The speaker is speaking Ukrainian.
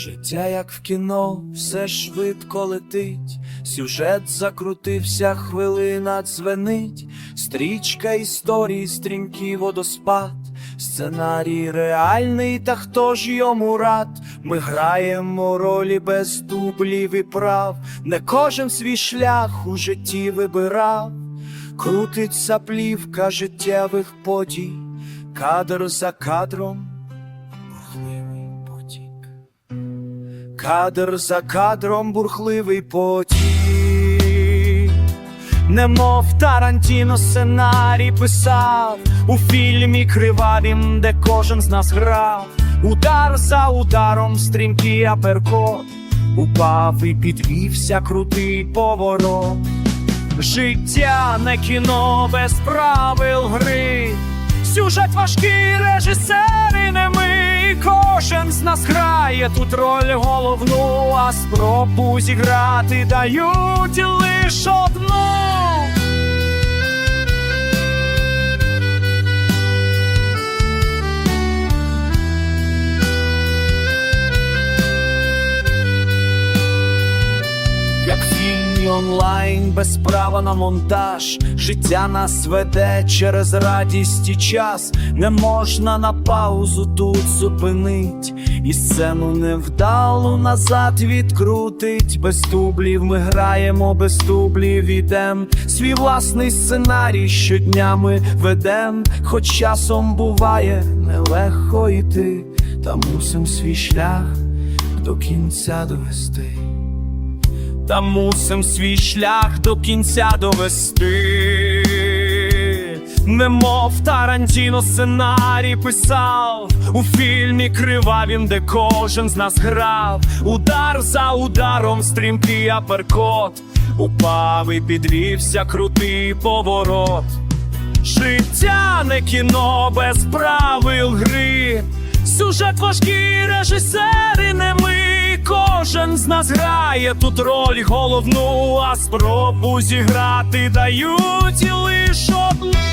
Життя, як в кіно, все швидко летить, сюжет закрутився, хвилина дзвенить, стрічка історії, стрімкий водоспад, сценарій реальний, та хто ж йому рад? Ми граємо ролі без дублів і прав, не кожен свій шлях у житті вибирав, крутиться плівка життєвих подій, кадр за кадром, Кадр за кадром бурхливий потік, немов Тарантіно сценарій писав у фільмі кривавім, де кожен з нас грав, удар за ударом, стрімкий аперкот, упав і підвівся крутий поворот. Життя не кіно без правил гри. Сюжет важкий, режисери не ми. Кожен з нас грає тут роль головну, а спробу зіграти дають лиш одну. Онлайн без права на монтаж, життя нас веде через радість і час, не можна на паузу тут зупинить, і сцену невдалу назад відкрутить. Без дублів ми граємо, без дублів ідем. Свій власний сценарій щодня ми ведем, хоч часом буває нелегко йти, та мусим свій шлях до кінця довести та мусим свій шлях до кінця довести. Немов Тарантіно сценарій писав у фільмі кривавім, де кожен з нас грав. Удар за ударом, стрімкий аперкот, упав і підвівся крутий поворот. Життя не кіно без правил гри. Сюжет важкий, режисери не ми. Кожен з нас грає тут роль головну, а спробу зіграти дають лиш одну.